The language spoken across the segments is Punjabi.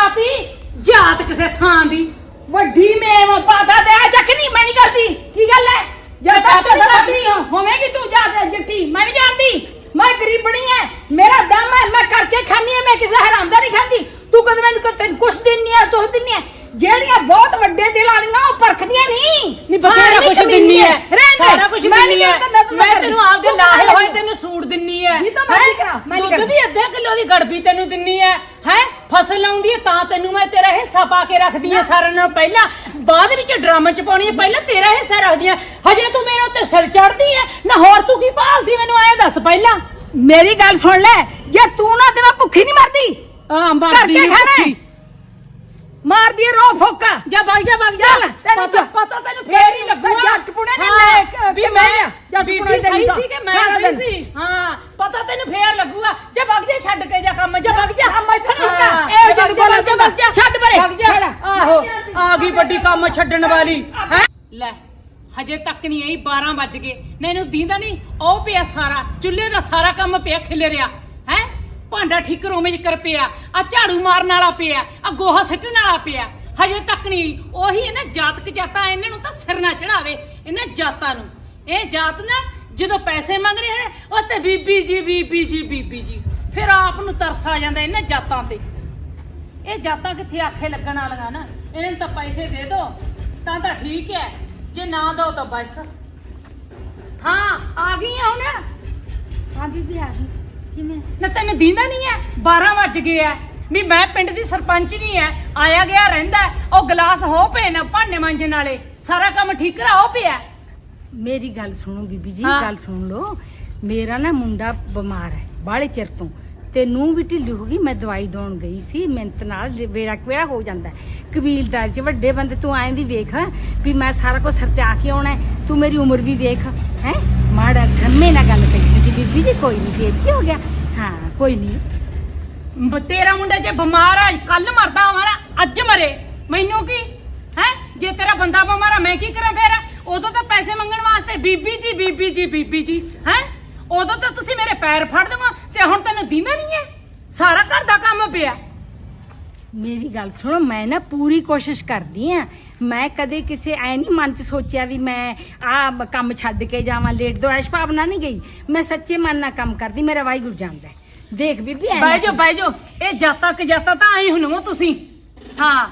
ਪਾਤੀ ਜਾਤ ਕਿਸੇ ਥਾਂ ਦੀ। ਵੱਡੀ ਮੇਮ ਪਾਤਾ ਦੇ ਚੱਕਣੀ ਮੈਂ ਨਹੀਂ ਕਰਦੀ। ਕੀ ਗੱਲ ਹੈ ਜੇ ਤਾਂ ਤੂੰ ਕਰਦੀ ਹੋਵੇਂਗੀ ਤੂੰ ਜਾ ਜੱਟੀ ਮੈਂ ਨਹੀਂ ਜਾਣਦੀ। ਮੈਂ ਗਰੀਬਣੀ ਐ। ਮੇਰਾ ਦਮ ਹੈ ਮੈਂ ਕਰਕੇ ਖਾਣੀ ਐ ਮੈਂ ਕਿਸੇ ਹਰਾਮ ਦਾ ਨਹੀਂ ਖਾਂਦੀ। ਤੂੰ ਕਦੇ ਮੈਨੂੰ ਕੋਈ ਤੈਨੂੰ ਕੁਛ ਦਿੰਨੀ ਐ ਤੂੰ ਦਿੰਨੀ ਐ। ਜਿਹੜੀਆਂ ਬਹੁਤ ਵੱਡੇ ਦਿਲ ਵਾਲੀਆਂ ਉਹ ਪਰਖਦੀਆਂ ਨਹੀਂ ਨਹੀਂ ਬਥੇਰਾ ਕੁਛ ਦਿੰਨੀ ਐ। ਸਾਰਾ ਕੁਛ ਦਿੰਨੀ ਐ। ਮੈਂ ਤੈਨੂੰ ਆਪਦੇ ਲਾਹੇ ਹੋਏ ਤੈਨੂੰ ਸੂਟ ਦਿੰਨੀ ਐ। ਜੀ ਤਾਂ ਮੈਂ ਨਹੀਂ ਕਰਾਂ, ਮੈਂ ਨਹੀਂ ਦੁੱਧ ਦੀ ਅੱਧੇ ਕਿਲੋ ਦੀ ਗੜਬੀ ਤੈਨੂੰ ਦਿੰਨੀ ਐ। ਹੈ? ਫਸਲ ਆਉਂਦੀ ਐ ਤਾਂ ਤੈਨੂੰ ਮੈਂ ਤੇਰਾ ਹਿੱਸਾ ਪਾ ਕੇ ਰੱਖਦੀ ਐ ਸਾਰਿਆਂ ਨਾਲੋਂ ਪਹਿਲਾਂ ਬਾਅਦ ਵਿੱਚ ਡਰਮ ਚ ਪਾਉਣੀ ਐ ਪਹਿਲਾਂ ਤੇਰਾ ਹਿੱਸਾ ਰੱਖਦੀ ਐ ਹਜੇ ਤੂੰ ਮੇਰੇ ਉੱਤੇ ਸਿਰ ਚੜਦੀ ਐ ਨਾ ਹੋਰ ਤੂੰ ਕੀ ਭਾਲਦੀ ਮੈਨੂੰ ਐ ਦੱਸ ਪਹਿਲਾਂ ਮੇਰੀ ਗੱਲ ਸੁਣ ਲੈ ਜੇ ਤੂੰ ਨਾ ਤੇ ਮੈਂ ਭੁੱਖੀ ਨਹੀਂ ਮਰਦੀ ਹਾਂ ਮਰਦੀ ਖਾਣਾ ਹੈ। ਭੁੱਖੀ। ਮਾਰਦੀ ਹੈ ਰੋ ਫੋਕਾ। ਜਾ ਵਗ ਜਾ ਵਗ ਜਾ। ਤੈਨੂੰ ਪਤਾ ਪਤਾ ਤੈਨੂੰ ਫੇਰ ਹੀ ਲੱਗੂਗਾ। ਜੱਟ ਪੁਣੇ ਨੇ ਲੈ ਕੇ- ਵੀ ਮੈਂ ਜੱਟ ਪੁਣੇ ਸਹੀ ਤੈਨੂੰ ਸੀ ਕਿ ਮੈਂ ਸਹੀ। ਸੀ। ਹਾਂ ਪਤਾ ਤੈਨੂੰ ਫੇਰ ਲੱਗੂਗਾ। ਜਾ ਵਗ ਜਾ ਛੱਡ ਕੇ ਜਾ ਕੰਮ ਜਾ ਵਗ ਜਾ। ਕੰਮ ਇੱਥੇ ਨਹੀਂ ਹੁੰਦਾ। ਇਹ ਜਾ ਵਗ ਜਾ, ਵਗ ਜਾ, ਛੱਡ ਪਰੇ, ਵਗ ਜਾ। ਆਹੋ ਆ ਗਈ ਵੱਡੀ ਕੰਮ ਛੱਡਣ ਵਾਲੀ। ਹੈ? ਲੈ ਹਜੇ ਤੱਕ ਨਹੀਂ ਆਈ 12 ਵੱਜ ਗਏ। ਨਾ ਇਹਨੂੰ ਦੀਂਦਾ ਨਹੀਂ ਉਹ ਪਿਆ ਸਾਰਾ ਚੁੱਲ੍ਹੇ ਦਾ ਸਾਰਾ ਕੰਮ ਪਿਆ ਖਿਲਰਿਆ। ਹੈ? ਭਾਂਡਾ ਠੀਕਰ ਉਵੇਂ ਜਿਕਰ ਪਿਆ ਆ ਝਾੜੂ ਮਾਰਨ ਵਾਲਾ ਪਿਆ ਆ ਗੋਹਾ ਸਿੱਟਣ ਵਾਲਾ ਪਿਆ। ਹਜੇ ਤੱਕ ਨਹੀਂ, ਉਹੀ ਇਹਨਾਂ ਜਾਤਕ ਜਾਤਾਂ ਇਹਨਾਂ ਨੂੰ ਤਾਂ ਸਿਰ ਨਾ ਚੜਾਵੇ, ਇਹਨਾਂ ਜਾਤਾਂ ਨੂੰ। ਇਹ ਜਾਤ ਨਾ ਜਦੋਂ ਪੈਸੇ ਮੰਗਣੇ ਹਨ ਉਹ ਤੇ ਬੀਬੀ ਜੀ ਬੀਬੀ ਜੀ ਬੀਬੀ ਜੀ। ਫਿਰ ਆਪ ਨੂੰ ਤਰਸ ਆ ਜਾਂਦਾ ਇਹਨਾਂ ਜਾਤਾਂ ਤੇ। ਇਹ ਜਾਤਾਂ ਕਿੱਥੇ ਆਖੇ ਲੱਗਣ ਵਾਲੀਆਂ ਨਾ? ਇਹਨਾਂ ਨੂੰ ਤਾਂ ਪੈਸੇ ਦੇ ਦਿਓ ਤਾਂ ਤਾਂ ਠੀਕ ਹੈ। ਜੇ ਨਾ ਦੋ ਤਾਂ ਬਸ। ਹਾਂ, ਆ ਗਈਆਂ ਹੁਣ। ਹਾਂ ਬੀਬੀ ਆ ਗਈ ਕਿਵੇਂ? ਨਾ ਤੈਨੂੰ ਦੀਂਦਾ ਨਹੀਂ ਹੈ? 12 ਵੱਜ ਗਏ ਆ ਵੀ ਮੈਂ ਪਿੰਡ ਦੀ ਸਰਪੰਚ ਨਹੀਂ ਹੈ। ਆਇਆ ਗਿਆ ਰਹਿੰਦਾ ਹੈ। ਉਹ ਗਲਾਸ ਹੋ ਪਏ ਨੇ ਭਾਂਡੇ ਮਾਂਜਣ ਵਾਲੇ। ਸਾਰਾ ਕੰਮ ਠੀਕ ਕਰਾਓ ਪਿਆ। ਮੇਰੀ ਗੱਲ ਸੁਣੋ ਬੀਬੀ ਜੀ ਹਾਂ। ਗੱਲ ਸੁਣ ਲਓ। ਮੇਰਾ ਨਾ ਮੁੰਡਾ ਬਿਮਾਰ ਹੈ ਬਾਹਲੇ ਚਿਰ ਤੋਂ। ਤੇ ਨੂੰ ਵੀ ਢਿੱਲੀ ਹੋ ਗਈ ਮੈਂ ਦਵਾਈ ਦਵਾਉਣ ਗਈ ਸੀ। ਮਿਹਨਤ ਨਾਲ ਜੇ ਵੇੜਾ ਕਵੇੜਾ ਹੋ ਜਾਂਦਾ ਹੈ। ਕਬੀਲਦਾਰ ਚ ਵੱਡੇ ਬੰਦੇ ਤੂੰ ਐਂ ਵੀ ਵੇਖ ਵੀ ਮੈਂ ਸਾਰਾ ਕੁਝ ਸਰਚਾ ਕੇ ਆਉਣਾ ਹੈ। ਤੂੰ ਮੇਰੀ ਉਮਰ ਵੀ ਵੇਖ ਹੈ? ਮਾੜਾ ਠੰਮੇ ਨਾਲ ਗੱਲ ਕਰੀ। ਬੀਬੀ ਜੀ, ਕੋਈ ਨਹੀਂ ਫੇਰ ਕੀ ਹੋ ਗਿਆ? ਹਾਂ, ਕੋਈ ਨਹੀਂ ਬ- ਤੇਰਾ ਮੁੰਡਾ ਜੇ ਬਿਮਾਰ ਹੈ ਕੱਲ ਮਰਦਾ ਹਮਾਰਾ ਅੱਜ ਮਰੇ। ਮੈਨੂੰ ਕੀ? ਹੈ? ਜੇ ਤੇਰਾ ਬੰਦਾ ਬਿਮਾਰ ਆ, ਮੈਂ ਕੀ ਕਰਾਂ ਫੇਰ? ਉਦੋਂ ਤਾਂ ਪੈਸੇ ਮੰਗਣ ਵਾਸਤੇ ਬੀਬੀ ਜੀ ਬੀਬੀ ਜੀ ਬੀਬੀ ਜੀ, ਹੈ? ਉਦੋਂ ਤਾਂ ਤੁਸੀਂ ਮੇਰੇ ਪੈਰ ਫੜ ਦੋਗਾ ਤੇ ਹੁਣ ਤੈਨੂੰ ਦਿੰਦਾ ਨਹੀਂ ਹੈ? ਸਾਰਾ ਘਰ ਦਾ ਕੰਮ ਪਿਆ। ਮੇਰੀ ਗੱਲ ਸੁਣੋ ਮੈਂ ਨਾ ਪੂਰੀ ਕੋਸ਼ਿਸ਼ ਕਰਦੀ ਆ। ਮੈਂ ਕਦੇ ਕਿਸੇ ਐ ਨਹੀਂ ਮਨ ਚ ਸੋਚਿਆ ਵੀ ਮੈਂ ਆ ਕੰਮ ਛੱਡ ਕੇ ਜਾਵਾਂ ਲੇਟ ਦੋ ਐਸ਼ ਭਾਵਨਾ ਨਹੀਂ ਗਈ। ਮੈਂ ਸੱਚੇ ਮਨ ਨਾਲ ਕੰਮ ਕਰਦੀ ਮੇਰਾ ਵਾਹਿਗੁਰੂ ਜਾਣਦਾ ਹੈ। ਦੇਖ ਬੀਬੀ ਐ ਬਹਿ ਜਾਓ ਬਹਿ ਜਾਓ। ਇਹ ਜਾਤਾਂ ਕਿ ਜਾਤਾਂ ਤਾਂ ਆਈ ਹੁੰਨੋ ਤੁਸੀਂ। ਹਾਂ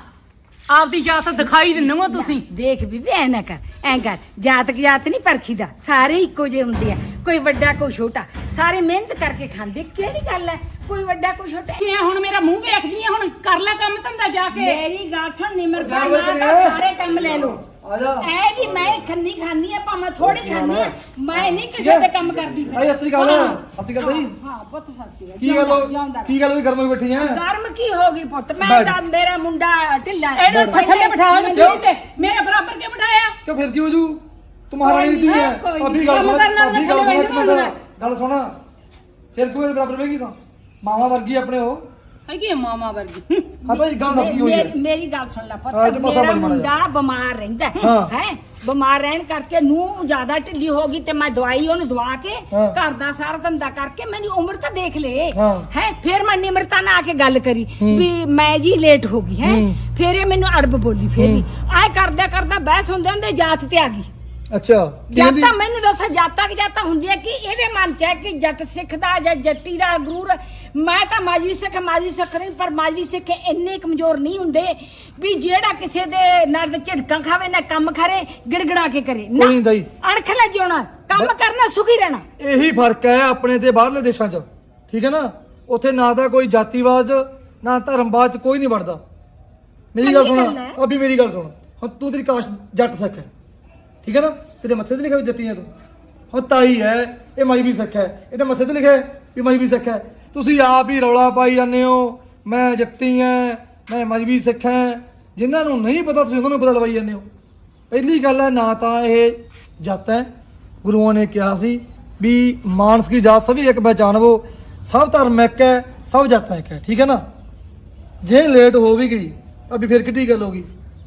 ਆਪਦੀ ਜਾਤ ਦਿਖਾਈ ਦਿੰਨੋ ਤੁਸੀਂ। ਦੇਖ ਬੀਬੀ ਐ ਨਾ ਕਰ ਐ ਕਰ। ਜਾਤਕ ਜਾਤ ਨਹੀਂ ਪਰਖੀਦਾ ਸਾਰੇ ਇੱਕੋ ਜਿਹੇ ਹੁੰਦੇ ਆ। ਕੋਈ ਵੱਡਾ ਕੋਈ ਛੋਟਾ। ਸਾਰੇ ਮਿਹਨਤ ਕਰਕੇ ਖਾਂਦੇ ਕਿਹੜੀ ਗੱਲ ਹੈ? ਕੋਈ ਵੱਡਾ ਕੋਈ ਛੋਟਾ। ਇਹ ਹੁਣ ਮੇਰਾ ਮੂੰਹ ਵੇਖਦੀ ਆ ਹੁਣ ਕਰ ਲੈ ਕੰਮ ਧੰਦਾ ਜਾ ਕੇ। ਮੇਰੀ ਗੱਲ ਸੁਣ ਨਿਮਰਤਾ ਵੇ ਨਾਲ ਤਾਂ। ਸਾਰੇ ਕੰਮ ਲੈ ਲਓ ਆ ਜਾ। ਐ ਨਹੀਂ ਮੈਂ ਖੰਨੀ ਖਾਨੀ ਆ ਭਾਵੇਂ ਥੋੜੀ ਖਾਨੀ ਆ। ਮੈਂ ਨਹੀਂ ਕਿਸੇ ਦੇ ਕੰਮ ਕਰਦੀ। ਭਾਈ ਅਸਲੀ ਗੱਲ ਹਾਂ। ਅਸਲੀ ਗੱਲ ਸਹੀ ਹਾਂ ਪੁੱਤ ਸਾਸੀ ਕੀ ਗੱਲ ਹੋ- ਕੀ ਗੱਲ ਵੀ ਗਰਮ ਹੋਈ ਬੈਠੀ ਆ ਗਰਮ ਕੀ ਹੋ ਗਈ ਪੁੱਤ? ਮੈਂ। ਤਾਂ ਮੇਰਾ ਮੁੰਡਾ ਢਿੱਲਾ। ਇਹਨੂੰ ਥੱਲੇ? ਦੀਦੀ ਤੇ ਮੇਰੇ ਬਰਾਬਰ ਕਿਉਂ ਬਿਠਾਇਆ? ਕਿਉਂ ਫਿਰ ਕੀ ਹੋ ਜੂ? ਤੂੰ ਮਹਾਰਾਣੀ ਦੀ ਹੈ ਕੋਈ ਗੱਲ ਕੰਮ ਸੁਣ ਕਰਨ ਗੱਲ ਥੱਲੇ ਸੁਣ ਬੈਠ ਜਾਣਾ। ਗੱਲ ਸੁਣ ਫਿਰ ਕਿਉਂ ਇਹਦੇ ਬਰਾਬਰ ਵੇਗੀ ਤਾਂ ਮਾਵਾ ਵਰਗੀ ਆਪਣੇ ਉਹ ਹੈਗੀ ਆ ਮਾਮਾ ਵਰਗੀ ਹਾਂ ਤਾਂ ਇਹ ਗੱਲ ਦੱਸ ਕੀ ਹੋਈ ਹੈ ਮੇਰੀ- ਮੇਰੀ ਗੱਲ ਸੁਣ ਲੈ ਪੁੱਤ ਹਾਂ, ਤਾਂ ਮੇਰਾ ਬਣ ਮਾੜਾ ਮੁੰਡਾ ਬਿਮਾਰ ਰਹਿੰਦਾ ਹਾਂ। ਹੈ ਬਿਮਾਰ ਰਹਿਣ ਕਰਕੇ ਨੂੰ ਜ਼ਿਆਦਾ ਢਿੱਲੀ ਹੋ ਗਈ ਤੇ ਮੈਂ ਦਵਾਈ ਉਹਨੂੰ ਦਵਾ ਕੇ ਹਾਂ। ਘਰ ਦਾ ਸਾਰਾ ਧੰਦਾ ਕਰਕੇ ਮੈਨੂੰ ਉਮਰ ਤਾਂ ਦੇਖ ਲੇ ਹਾਂ। ਹੈ ਫਿਰ ਮੈਂ ਨਿਮਰਤਾ ਨਾਲ ਆ ਕੇ ਗੱਲ ਕਰੀ ਹੂੰ। ਵੀ ਮੈਂ ਜੀ ਲੇਟ ਹੋ ਗਈ ਹੈ ਹੂੰ। ਫਿਰ ਇਹ ਮੈਨੂੰ ਅੜਬ ਬੋਲੀ ਫਿਰ। ਵੀ ਆਏ ਕਰਦਾ ਕਰਦਾ ਬਹਿਸ ਹੁੰਦੇ ਹੁੰਦੇ ਜਾਤ ਤੇ ਆ ਗਈ ਅੱਛਾ ਕੀ ਕਹਿੰਦੀ? ਜਾਤਾਂ ਮੈਨੂੰ ਦੱਸ ਜਾਤਾਂ ਕਿ ਜਾਤਾਂ ਹੁੰਦੀਆਂ ਕਿ ਇਹਦੇ ਮਨ ਚ ਹੈ ਕਿ ਜੱਟ ਸਿੱਖ ਦਾ ਜਾਂ ਜੱਟੀ ਦਾ ਗਰੂਰ। ਮੈਂ ਤਾਂ ਮਾਜੀ ਸਿੱਖ ਮਾਜੀ ਸਿੱਖ ਨਹੀਂ ਪਰ ਮਾਜੀ ਸਿੱਖ ਇੰਨੇ ਕਮਜ਼ੋਰ ਨਹੀਂ ਹੁੰਦੇ ਵੀ ਜਿਹੜਾ ਕਿਸੇ ਦੇ ਨਾਲ ਦੇ ਖਾਵੇ ਨਾ ਕੰਮ ਕਰੇ ਗਿੜਗੜਾ ਕੇ ਕਰੇ ਕੋਈ ਨਹੀਂ ਦਾਈ ਅਣਖ ਨਾ ਜਿਉਣਾ ਕੰਮ ਕਰਨਾ ਸੁਖੀ ਰਹਿਣਾ। ਇਹੀ ਫ਼ਰਕ ਹੈ ਆਪਣੇ ਤੇ ਬਾਹਰਲੇ ਦੇਸ਼ਾਂ 'ਚ। ਠੀਕ ਹੈ ਨਾ? ਉੱਥੇ ਨਾ ਤਾਂ ਕੋਈ ਜਾਤੀਵਾਦ ਨਾ ਧਰਮਵਾਦ 'ਚ ਕੋਈ ਨਹੀਂ ਵੜਦਾ। ਮੇਰੀ ਗੱਲ ਸੁਣ ਹੈ। ਅਭੀ ਮੇਰੀ ਗੱਲ ਸੁਣ। ਹੁਣ ਤੂੰ ਤੇਰੀ ਕਾਸ਼ ਜੱਟ ਸਿੱਖ ਹੈ। ਠੀਕ ਹੈ ਨਾ? ਤੇਰੇ ਮੱਥੇ ਤੇ ਲਿਖਿਆ ਵੀ ਜੱਟੀਆਂ ਤੂੰ। ਹੁਣ ਤਾਈ ਹੈ, ਇਹ ਮਾਈ ਵੀ ਸਿੱਖ ਹੈ। ਇਹ ਤਾਂ ਮੱਥੇ ਤੇ ਲਿਖਿਆ ਹੈ ਵੀ ਮਾਈ ਵੀ ਸਿੱਖ ਹੈ। ਤੁਸੀਂ ਆਪ ਹੀ ਰੌਲਾ ਪਾਈ ਜਾਂਦੇ ਹੋ, ਮੈਂ ਜੱਟੀ ਹਾਂ, ਮੈਂ ਮਜਬੀ ਸਿੱਖ ਹਾਂ। ਜਿਨ੍ਹਾਂ ਨੂੰ ਨਹੀਂ ਪਤਾ, ਤੁਸੀਂ ਉਹਨਾਂ ਨੂੰ ਪਤਾ ਲਵਾਈ ਜਾਂਦੇ ਹੋ। ਪਹਿਲੀ ਗੱਲ ਹੈ, ਨਾ ਤਾਂ ਇਹ ਜਾਤ ਹੈ। ਗੁਰੂਆਂ ਨੇ ਕਿਹਾ ਸੀ ਵੀ ਮਾਨਸ ਕੀ ਜਾਤ ਸਭੀ ਇੱਕ ਪਹਿਚਾਨਵੋ, ਸਭ ਧਰਮ ਇੱਕ ਹੈ, ਸਭ ਜਾਤਾਂ ਇੱਕ ਹੈ। ਠੀਕ ਹੈ ਨਾ? ਜੇ ਲੇਟ ਹੋ ਵੀ ਗਈ, ਅਭੀ ਫਿਰ ਕਿੱਡੀ ਗੱਲ ਹੋ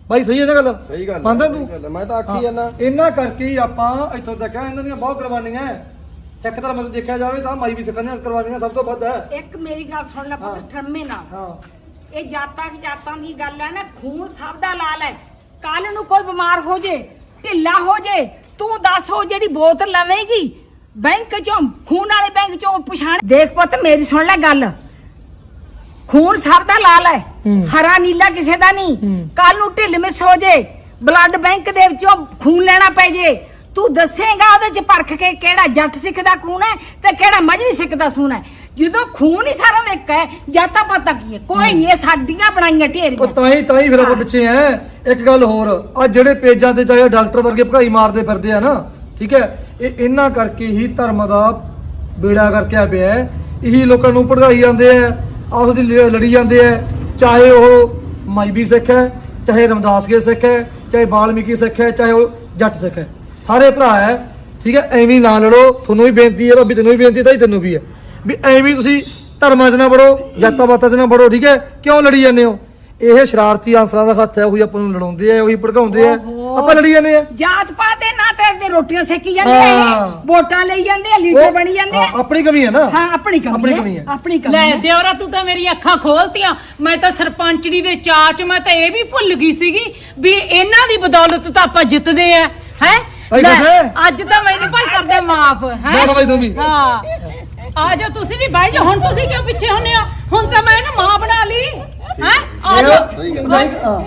ਬਾਈ ਸਹੀ ਹੈ ਨਾ ਗੱਲ? ਸਹੀ ਗੱਲ ਹੈ, ਮੰਨਦਾ ਸਹੀ ਤੂੰ? ਗੱਲ ਹੈ, ਮੈਂ ਤਾਂ ਆਖੀ ਜਾਂਦਾ। ਇਹਨਾਂ ਕਰਕੇ ਹੀ ਆਪਾਂ ਇੱਥੋਂ ਤੱਕ ਆ ਇਹਨਾਂ ਦੀਆਂ ਬਹੁਤ ਕੁਰਬਾਨੀਆਂ ਹੈ। ਸਿੱਖ ਧਰਮ ਵਿੱਚ ਦੇਖਿਆ ਜਾਵੇ ਤਾਂ ਮਾਈ ਵੀ ਸਿੱਖਾਂ ਦੀਆਂ ਕੁਰਬਾਨੀਆਂ ਸਭ ਤੋਂ ਵੱਧ ਹੈ। ਇੱਕ ਮੇਰੀ ਗੱਲ ਸੁਣ ਲੈ ਹਾਂ। ਪੁੱਤ ਠਰਮੇ ਨਾਲ। ਹਾਂ। ਇਹ ਜਾਤਾਂ ਜਾਤਾਂ ਦੀ ਗੱਲ ਹੈ ਨਾ ਖੂਨ ਸਭ ਦਾ ਲਾਲ ਹੈ। ਕੱਲ ਨੂੰ ਕੋਈ ਬਿਮਾਰ ਹੋ ਜੇ ਢਿੱਲਾ ਹੋ ਜੇ ਤੂੰ ਦੱਸ ਉਹ ਜਿਹੜੀ ਬੋਤਲ ਲਵੇਂਗੀ ਬੈਂਕ ਚੋਂ ਖੂਨ ਵਾਲੇ ਬੈਂਕ ਚੋਂ ਪਛਾਣ। ਦੇਖ ਪੁੱਤ ਮੇਰੀ ਸੁਣ ਲੈ ਗੱਲ। ਖੂਨ ਸਭ ਦਾ ਲਾਲ ਹੈ। ਹੂੰ। ਹਰਾ ਨੀਲਾ ਕਿਸੇ ਦਾ ਨਹੀਂ। ਹੂੰ। ਕੱਲ ਨੂੰ ਢਿੱਲ ਮਿਸ ਹੋ ਜੇ ਬਲੱਡ ਬੈਂਕ ਦੇ ਵਿੱਚੋਂ ਖੂਨ ਲੈਣਾ ਪੈ ਜੇ। ਤੂੰ ਦੱਸੇਗਾ ਉਹਦੇ ਚ ਪਰਖ ਕੇ ਕਿਹੜਾ ਜੱਟ ਸਿੱਖ ਦਾ ਖੂਨ ਹੈ ਤੇ ਕਿਹੜਾ ਮਜਰੀ ਸਿੱਖ ਦਾ ਖੂਨ ਹੈ। ਜਦੋਂ ਖੂਨ ਹੀ ਸਾਰਾ ਇੱਕ ਹੈ ਜਾਤਾ ਪਤਾ ਕੀ ਹੈ ਕੋਈ ਨਹੀਂ ਇਹ ਸਾਡੀਆਂ ਬਣਾਈਆਂ ਉਹ ਢੇਰੀਆਂ ਤਾਂ ਹੀ ਤਾਂ ਹੀ ਫਿਰ ਆਪਾਂ ਪਿੱਛੇ ਐ ਇੱਕ ਗੱਲ ਹੋਰ ਆ ਜਿਹੜੇ ਪੇਜਾਂ ਤੇ ਚਾਹੇ ਡਾਕਟਰ ਵਰਗੇ ਭਗਾਈ ਮਾਰਦੇ ਫਿਰਦੇ ਆ ਨਾ ਠੀਕ ਹੈ ਇਹ ਇਹਨਾਂ ਕਰਕੇ ਹੀ ਧਰਮ ਦਾ ਬੇੜਾ ਕਰਕੇ ਆ ਪਿਆ ਹੈ। ਇਹੀ ਲੋਕਾਂ ਨੂੰ ਭੜਕਾਈ ਜਾਂਦੇ ਆ। ਆਪਸ ਦੀ ਲੜੀ ਜਾਂਦੇ ਆ ਚਾਹੇ ਉਹ ਮਾਈਬੀ ਸਿੱਖ ਹੈ ਚਾਹੇ ਰਮਦਾਸਗੇ ਸਿੱਖ ਹੈ ਚਾਹੇ ਬਾਲਮੀਕੀ ਸਿੱਖ ਹੈ ਚਾਹੇ ਉਹ ਜੱਟ ਸਿੱਖ ਹੈ ਸਾਰੇ ਭਰਾ ਹੈ ਠੀਕ ਹੈ ਐਵੇਂ ਨਾ ਲੜੋ ਤੁਹਾਨੂੰ ਵੀ ਬੇਨਤੀ ਹੈ ਭਾਬੀ ਤੈਨੂੰ ਵੀ ਬੇਨਤੀ ਹੈ ਤਾਂ ਤੈਨੂੰ ਵੀ ਹੈ ਵੀ ਐਵੇਂ ਤੁਸੀਂ ਧਰਮਾਂ 'ਚ ਨਾ ਵੜੋ ਜਾਤਾਂ ਪਾਤਾਂ 'ਚ ਨਾ ਵੜੋ, ਠੀਕ ਹੈ ਕਿਉਂ ਲੜੀ ਜਾਂਦੇ ਹੋ? ਇਹ ਸ਼ਰਾਰਤੀ ਆਂਸਰਾਂ ਦਾ ਹੱਥ ਹੈ ਉਹੀ ਆਪਾਂ ਨੂੰ ਲੜਾਉਂਦੇ ਆ ਉਹੀ ਭੜਕਾਉਂਦੇ ਆ ਆਪਾਂ ਲੜੀ ਜਾਂਦੇ ਆ। ਜਾਤ ਪਾਤ ਦੇ ਨਾਂ ਤੇ ਆਪਣੀ ਰੋਟੀਆਂ ਸੇਕੀ ਜਾਂਦੇ ਆ ਹਾਂ। ਇਹ। ਵੋਟਾਂ ਲਈ ਜਾਂਦੇ ਆ ਲੀਡਰ ਬਣੀ ਜਾਂਦੇ ਆ। ਹਾਂ, ਆਪਣੀ ਕਮੀ ਹੈ ਨਾ। ਹਾਂ ਆਪਣੀ ਕਮੀ ਆਪਣੀ ਕਮੀ ਹੈ। ਆਪਣੀ ਕਮੀ ਲੈ ਹੈ ਦਿਓਰਾ ਤੂੰ ਤਾਂ ਮੇਰੀ ਅੱਖਾਂ ਖੋਲਤੀਆਂ। ਮੈਂ ਤਾਂ ਸਰਪੰਚੜੀ ਦੇ ਚਾਚ ਮੈਂ ਤਾਂ ਇਹ ਵੀ ਭੁੱਲ ਗਈ ਸੀਗੀ ਵੀ ਇਹਨਾਂ ਦੀ ਬਦੌਲਤ ਤਾਂ ਆਪਾਂ ਜਿੱਤਦੇ ਆ ਹੈ? ਦੱਸੇ। ਅੱਜ ਤਾਂ ਮੈਨੂੰ ਭਾਈ ਕਰਦੇ ਮਾਫ ਹੈ? ਜਾਣਾ ਬਾਈ ਤੂੰ ਵੀ। ਹਾਂ। ਆ ਜਾਓ ਤੁਸੀਂ ਵੀ ਬਾਈ ਜਾਓ। ਹੁਣ ਤੁਸੀਂ ਕਿਉਂ ਪਿੱਛੇ ਹੁੰਨੇ ਹੋ? ਹੁਣ ਤਾਂ ਮੈਂ ਇਹਨੂੰ ਮਾਂ ਬਣਾ ਲਈ ਹੈ? ਆ ਜਾਓ।